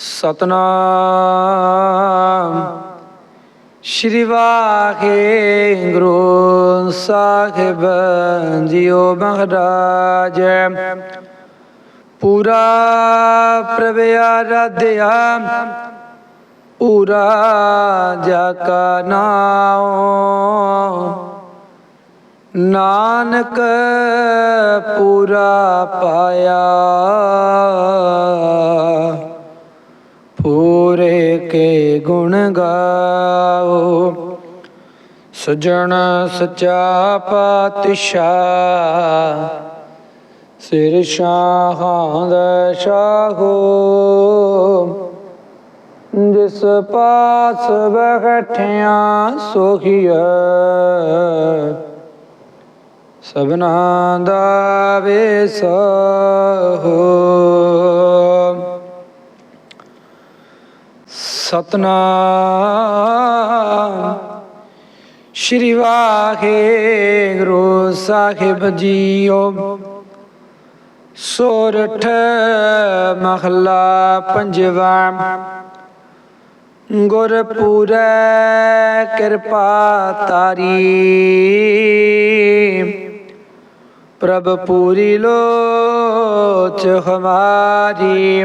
ਸਤਨਾਮ। ਸ਼੍ਰੀ ਵਾਹਿਗੁਰੂ ਸਾਹਿਬ ਜੀਓ ਮਹਾਰਾਜ। ਪੂਰਾ ਪ੍ਰਭ ਆਰਾਧਿਆ ਪੂਰਾ ਜਾ ਕਾ ਨਾਮ ਨਾਨਕ ਪੂਰਾ ਪਾਇਆ। ਪੂਰੇ ਕੇ ਗੁਣ ਗਾਓ। ਸਜਣ ਸਚਾ ਪਾਤਸ਼ਾਹ ਸਿਰ ਸ਼ਾਹਾਂ ਦਾ ਸ਼ਾਹੋ ਜਿਸ ਪਾਸ ਬੈਠਿਆ ਸੋਖੀਐ ਸਭਨਾ ਦਾ ਵੇਸ ਹੋ ਸਤਨਾਮ। ਸ਼੍ਰੀ ਵਾਹਿਗੁਰੂ ਸਾਹਿਬ ਜੀਓ। ਸੋਰਠ ਮਹਲਾ ਪੰਜਵਾ। ਗੁਰਪੂਰੈ ਕਿਰਪਾ ਤਾਰੀ ਪ੍ਰਭ ਪੂਰੀ ਲੋਚ ਹਮਾਰੀ।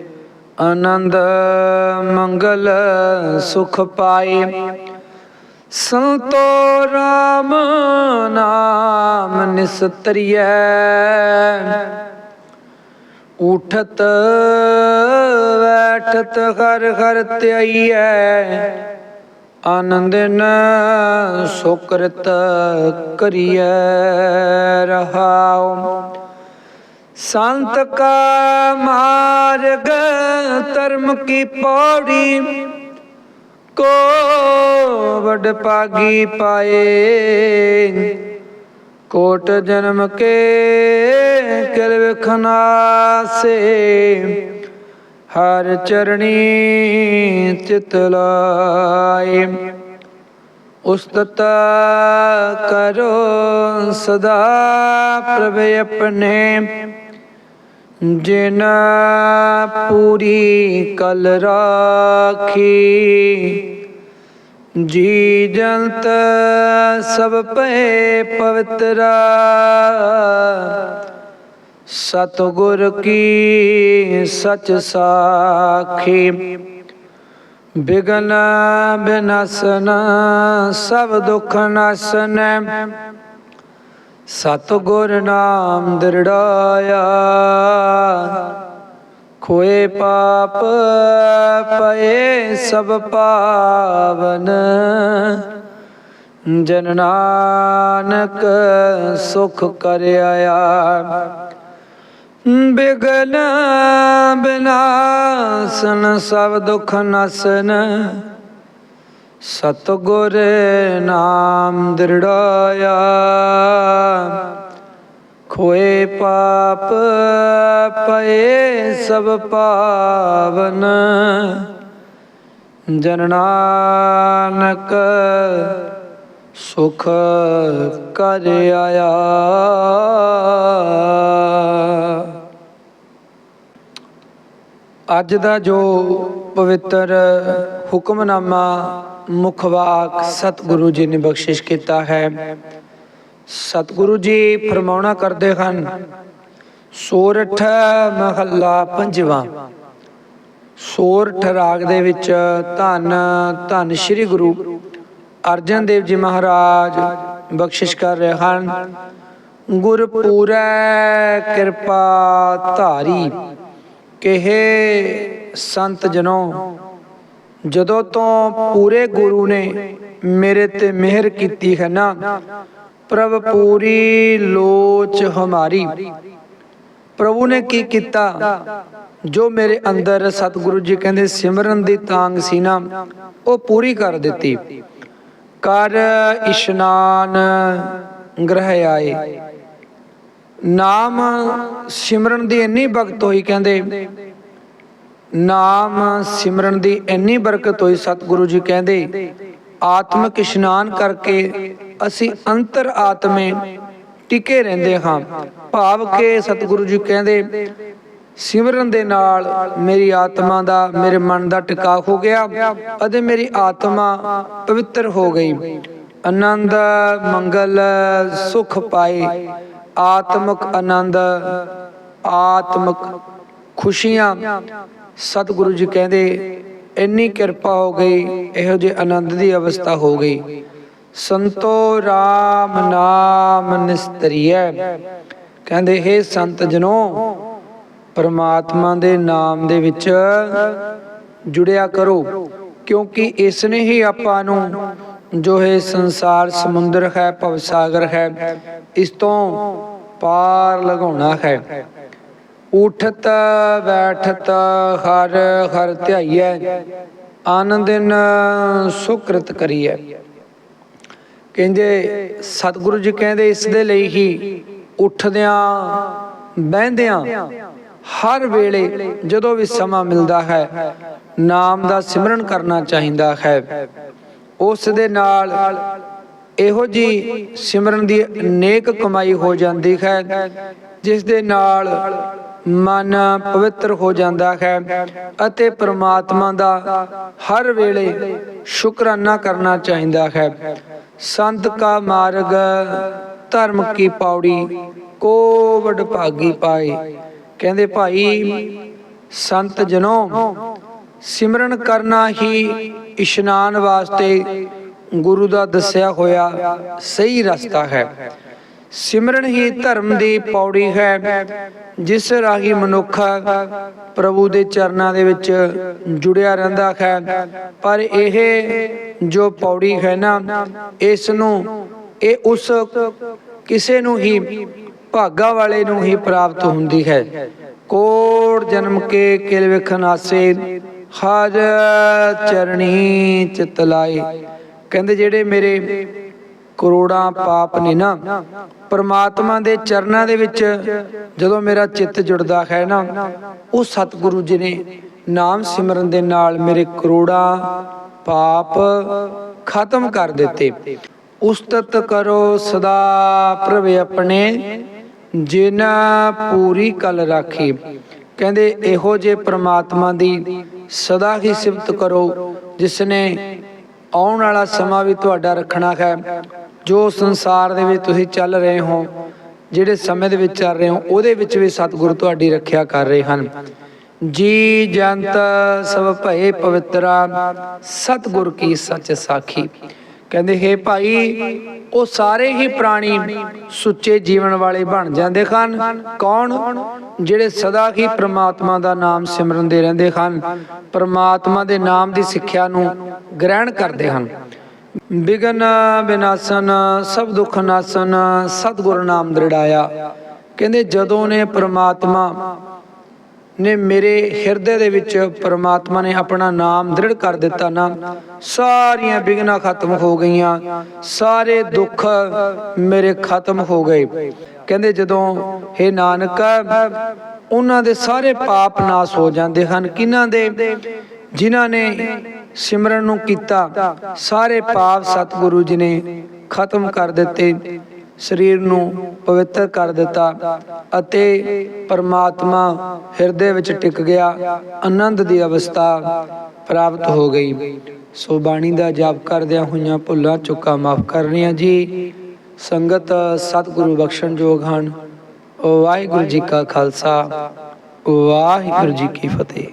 ਆਨੰਦ, ਮੰਗਲ, ਸੁਖ ਪਾਏ। ਸੰਤੋ ਰਾਮ ਨਾਮ ਨਿਸਤਰੀਐ। ਉਠਤ, ਬੈਠਤ, ਹਰ ਹਰ ਧਿਆਈਐ। ਆਨੰਦ ਨ ਸੁਕਰਤ ਕਰੀਐ ਰਹਾਉ। ਸੰਤ ਕਾ ਮਾਰਗ, ਧਰਮ ਕੀ ਪੌੜੀ, ਕੋ ਵਡ ਪਾਗੀ ਪਾਏ। ਕੋਟ ਜਨਮ ਕੇ ਕਿਲ ਵਿਖਨਾਸੇ, ਹਰ ਚਰਣੀ ਚਿਤ ਲਾਏ। ਉਸਤਤ ਕਰੋ ਸਦਾ ਪ੍ਰਭ ਆਪਣੇ। ਜਿਨ ਪੂਰੀ ਕਲ ਰਾਖੀ, ਜੀ ਜੰਤ ਸਭ ਪਏ ਪਵਿੱਤਰਾ, ਸਤਿਗੁਰ ਕੀ ਸਚ ਸਾਖੀ। ਬਿਗਨ ਬਿਨਸਨ ਸਭ ਦੁਖ ਨਸਨ ਸਤਿਗੁਰ ਨਾਮ ਦਰੜਾਇਆ। ਖੋਏ ਪਾਪ ਪਏ ਸਭ ਪਾਵਨ। ਜਨ ਨਾਨਕ ਸੁਖ ਕਰਿਆ ਆਇਆ। ਬਿਗਨ ਬਿਨਾਸਨ ਸਭ ਦੁਖ ਨਸਨ। ਸਤਿਗੁਰ ਨਾਮ ਦ੍ਰਿੜਾਇਆ, ਖੋਏ ਪਾਪ ਪਏ ਸਭ ਪਾਵਨ, ਜਨ ਨਾਨਕ ਸੁਖ ਕਰ ਆਇਆ। ਅੱਜ ਦਾ ਜੋ ਪਵਿੱਤਰ ਹੁਕਮਨਾਮਾ ਮੁਖਵਾਕ ਸਤਿਗੁਰੂ ਜੀ ਨੇ ਬਖਸ਼ਿਸ਼ ਕੀਤਾ ਹੈ। ਸਤਿਗੁਰੂ ਜੀ ਫਰਮਾਉਣਾ ਕਰਦੇ ਹਨ ਸੋਰਠ ਮਹੱਲਾ ਪੰਜਵਾਂ। ਸੋਰਠ ਰਾਗ ਦੇ ਵਿੱਚ ਧੰਨ ਧੰਨ ਸ੍ਰੀ ਗੁਰੂ ਅਰਜਨ ਦੇਵ ਜੀ ਮਹਾਰਾਜ ਬਖਸ਼ਿਸ਼ ਕਰ ਰਹੇ ਹਨ। ਗੁਰਪੂਰੈ ਕਿਰਪਾ ਧਾਰੀ, ਕਿਹੇ ਸੰਤ ਜਨੋ ਜਦੋਂ ਤੋਂ ਪੂਰੇ ਗੁਰੂ ਨੇ ਮੇਰੇ ਤੇ ਮਿਹਰ ਕੀਤੀ ਹੈ ਨਾ, ਪ੍ਰਭ ਪੂਰੀ ਲੋਚ ਹਮਾਰੀ। ਪ੍ਰਭੂ ਨੇ ਕੀ ਕੀਤਾ? ਜੋ ਮੇਰੇ ਅੰਦਰ ਸਤਿਗੁਰੂ ਜੀ ਕਹਿੰਦੇ ਸਿਮਰਨ ਦੀ ਤਾਂਗ ਸੀ ਨਾ, ਉਹ ਪੂਰੀ ਕਰ ਦਿੱਤੀ। ਕਰ ਇਸ਼ਨਾਨ ਗ੍ਰਹਿ ਆਏ। ਨਾਮ ਸਿਮਰਨ ਦੀ ਇੰਨੀ ਭਗਤ ਹੋਈ ਕਹਿੰਦੇ ਨਾਮ ਸਿਮਰਨ ਦੀ ਇੰਨੀ ਬਰਕਤ ਹੋਈ ਸਤਿਗੁਰੂ ਜੀ ਕਹਿੰਦੇ, ਆਤਮਿਕ ਇਸ਼ਨਾਨ ਕਰਕੇ ਅਸੀਂ ਅੰਤਰ ਆਤਮੇ ਟਿਕੇ ਰਹਿੰਦੇ ਹਾਂ। ਭਾਵ ਕਿ ਸਤਿਗੁਰੂ ਜੀ ਕਹਿੰਦੇ, ਸਿਮਰਨ ਦੇ ਨਾਲ ਮੇਰੀ ਆਤਮਾ ਦਾ, ਮੇਰੇ ਮਨ ਦਾ ਟਿਕਾ ਹੋ ਗਿਆ ਅਤੇ ਮੇਰੀ ਆਤਮਾ ਪਵਿੱਤਰ ਹੋ ਗਈ। ਆਨੰਦ, ਮੰਗਲ, ਸੁਖ ਪਾਏ। ਆਤਮਿਕ ਆਨੰਦ, ਆਤਮਿਕ ਖੁਸ਼ੀਆਂ ਸਤਿਗੁਰੂ ਜੀ ਕਹਿੰਦੇ, ਇੰਨੀ ਕਿਰਪਾ ਹੋ ਗਈ, ਇਹੋ ਜਿਹੇ ਆਨੰਦ ਦੀ ਅਵਸਥਾ ਹੋ ਗਈ। ਸੰਤੋ RAM ਨਾਮ ਨਿਸਤਰੀਐ। ਕਹਿੰਦੇ हे ਸੰਤ ਜਨੋ, ਪਰਮਾਤਮਾ ਦੇ ਨਾਮ ਦੇ ਵਿੱਚ ਜੁੜਿਆ ਕਰੋ, ਕਿਉਂਕਿ ਇਸ ਨੇ ਹੀ ਆਪਾਂ ਨੂੰ ਜੋ ਹੈ ਸੰਸਾਰ ਸਮੁੰਦਰ ਹੈ, ਭਵ ਸਾਗਰ ਹੈ, ਇਸ ਤੋਂ ਪਾਰ ਲਗਾਉਣਾ ਹੈ। ਉਠਤ, ਬੈਠਤ, ਹਰ ਹਰ ਧਿਆਈਐ ਆਨੰਦਿਨ ਸੁਕ੍ਰਿਤ ਕਰੀਐ। ਕਹਿੰਦੇ, ਸਤਿਗੁਰੂ ਜੀ ਕਹਿੰਦੇ, ਇਸ ਦੇ ਲਈ ਹੀ ਉੱਠਦਿਆਂ, ਬਹਿੰਦਿਆਂ, ਹਰ ਵੇਲੇ ਜਦੋਂ ਵੀ ਸਮਾਂ ਮਿਲਦਾ ਹੈ, ਨਾਮ ਦਾ ਸਿਮਰਨ ਕਰਨਾ ਚਾਹੀਦਾ ਹੈ। ਉਸ ਦੇ ਨਾਲ ਇਹੋ ਜੀ ਸਿਮਰਨ ਦੀ ਨੇਕ ਕਮਾਈ ਹੋ ਜਾਂਦੀ ਹੈ, ਜਿਸ ਦੇ ਨਾਲ ਮਨ ਪਵਿੱਤਰ ਹੋ ਜਾਂਦਾ ਹੈ ਅਤੇ ਪ੍ਰਮਾਤਮਾ ਦਾ ਹਰ ਵੇਲੇ ਸ਼ੁਕਰਾਨਾ ਕਰਨਾ ਚਾਹੀਦਾ ਹੈ। ਸੰਤ ਕਾ ਮਾਰਗ, ਧਰਮ ਕੀ ਪੌੜੀ, ਕੋ ਵਡ ਭਾਗੀ ਪਾਏ। ਕਹਿੰਦੇ ਭਾਈ, ਸੰਤ ਜਨੋ, ਸਿਮਰਨ ਕਰਨਾ ਹੀ ਇਸ਼ਨਾਨ ਵਾਸਤੇ ਗੁਰੂ ਦਾ ਦੱਸਿਆ ਹੋਇਆ ਸਹੀ ਰਸਤਾ ਹੈ। ਸਿਮਰਨ ਹੀ ਧਰਮ ਦੀ ਪੌੜੀ ਹੈ, ਜਿਸ ਰਾਹੀਂ ਮਨੁੱਖ ਪ੍ਰਭੂ ਦੇ ਚਰਨਾਂ ਦੇ ਵਿੱਚ ਜੁੜਿਆ ਰਹਿੰਦਾ ਹੈ। ਪਰ ਇਹ ਜੋ ਪੌੜੀ ਹੈ ਨਾ, ਇਸ ਨੂੰ, ਇਹ ਉਸ ਕਿਸੇ ਨੂੰ ਹੀ, ਭਾਗਾ ਵਾਲੇ ਨੂੰ ਹੀ ਪ੍ਰਾਪਤ ਹੁੰਦੀ ਹੈ। ਕੋੜ ਜਨਮ ਕੇ ਕਿਲ ਵੇਖਣ ਆਸੇ ਹਰ ਚਰਣੀ ਚਿਤ ਲਾਏ। ਕਹਿੰਦੇ ਜਿਹੜੇ ਮੇਰੇ ਕਰੋੜਾਂ ਪਾਪ ਨੇ ਨਾ। ਪਰਮਾਤਮਾ ਦੇ ਚਰਨਾਂ ਦੇ ਵਿੱਚ ਜਦੋਂ ਮੇਰਾ ਚਿੱਤ ਜੁੜਦਾ ਹੈ ਨਾ, ਉਹ ਸਤਿਗੁਰੂ ਜੀ ਨੇ ਨਾਮ ਸਿਮਰਨ ਦੇ ਨਾਲ ਮੇਰੇ ਕਰੋੜਾਂ ਪਾਪ ਖਤਮ ਕਰ ਦਿੱਤੇ। ਉਸਤਤ ਕਰੋ ਸਦਾ ਪ੍ਰਭ ਆਪਣੇ ਜਿਨ ਪੂਰੀ ਕਲ ਰਾਖੀ। ਕਹਿੰਦੇ, ਇਹੋ ਜੇ ਪ੍ਰਮਾਤਮਾ ਦੀ ਸਦਾ ਹੀ ਸਿਫਤ ਕਰੋ, ਜਿਸ ਨੇ ਆਉਣ ਵਾਲਾ ਸਮਾਂ ਵੀ ਤੁਹਾਡਾ ਰੱਖਣਾ ਹੈ। ਜੋ ਸੰਸਾਰ ਦੇ ਵਿੱਚ ਤੁਸੀਂ ਚੱਲ ਰਹੇ ਹੋ, ਜਿਹੜੇ ਸਮੇਂ ਦੇ ਵਿੱਚ ਚੱਲ ਰਹੇ ਹੋ, ਉਹਦੇ ਵਿੱਚ ਵੀ ਸਤਿਗੁਰੂ ਤੁਹਾਡੀ ਰੱਖਿਆ ਕਰ ਰਹੇ ਹਨ। ਜੀ ਜੰਤ ਸਭ ਭਏ ਪਵਿੱਤਰਾ, ਸਤਿਗੁਰ ਕੀ ਸੱਚ ਸਾਖੀ। ਕਹਿੰਦੇ, ਹੈ ਭਾਈ, ਉਹ ਸਾਰੇ ਹੀ ਪ੍ਰਾਣੀ ਸੁੱਚੇ ਜੀਵਨ ਵਾਲੇ ਬਣ ਜਾਂਦੇ ਹਨ। ਕੌਣ? ਜਿਹੜੇ ਸਦਾ ਹੀ ਪ੍ਰਮਾਤਮਾ ਦਾ ਨਾਮ ਸਿਮਰਨਦੇ ਰਹਿੰਦੇ ਹਨ। ਪ੍ਰਮਾਤਮਾ ਦੇ ਨਾਮ ਦੀ ਸਿੱਖਿਆ ਨੂੰ ਗ੍ਰਹਿਣ ਕਰਦੇ ਹਨ। ਬਿਗਨ ਬਿਨਾਸਨ, ਸਭ ਦੁੱਖ ਨਾਸਨ, ਸਤਿਗੁਰ ਨਾਮ ਦ੍ਰਿੜਾਇਆ। ਕਹਿੰਦੇ ਜਦੋਂ ਨੇ ਪ੍ਰਮਾਤਮਾ ਨੇ ਮੇਰੇ ਹਿਰਦੇ ਦੇ ਵਿੱਚ ਪ੍ਰਮਾਤਮਾ ਨੇ ਆਪਣਾ ਨਾਮ ਦ੍ਰਿੜ ਕਰ ਦਿੱਤਾ ਨਾ, ਸਾਰੀਆਂ ਵਿਗਨਾ ਖਤਮ ਹੋ ਗਈਆਂ, ਸਾਰੇ ਦੁੱਖ ਮੇਰੇ ਖਤਮ ਹੋ ਗਏ। ਕਹਿੰਦੇ ਜਦੋਂ हे ਨਾਨਕ, ਉਹਨਾਂ ਦੇ ਸਾਰੇ ਪਾਪ ਨਾਸ ਹੋ ਜਾਂਦੇ ਹਨ। ਕਿਨਾਂ ਦੇ? ਜਿਨ੍ਹਾਂ ਨੇ ਸਿਮਰਨ ਨੂੰ ਕੀਤਾ। ਸਾਰੇ ਪਾਪ ਸਤਿਗੁਰੂ ਜੀ ਨੇ ਖਤਮ ਕਰ ਦਿੱਤੇ। ਸਰੀਰ ਨੂੰ ਪਵਿੱਤਰ ਕਰ ਦਿੱਤਾ ਅਤੇ ਪਰਮਾਤਮਾ ਹਿਰਦੇ ਵਿੱਚ ਟਿਕ ਗਿਆ। ਆਨੰਦ ਦੀ ਅਵਸਥਾ ਪ੍ਰਾਪਤ ਹੋ ਗਈ। ਸੋ ਬਾਣੀ ਦਾ ਜਾਪ ਕਰਦਿਆਂ ਹੋਈਆਂ ਭੁੱਲਾਂ ਚੁੱਕਾ ਮਾਫ ਕਰਨੀਆਂ ਜੀ। ਸੰਗਤ ਸਤਿਗੁਰੂ ਬਖਸ਼ਣ ਜੋਗ ਹਨ। ਵਾਹਿਗੁਰੂ ਜੀ ਕਾ ਖਾਲਸਾ। ਵਾਹਿਗੁਰੂ ਜੀ ਕੀ ਫਤਿਹ।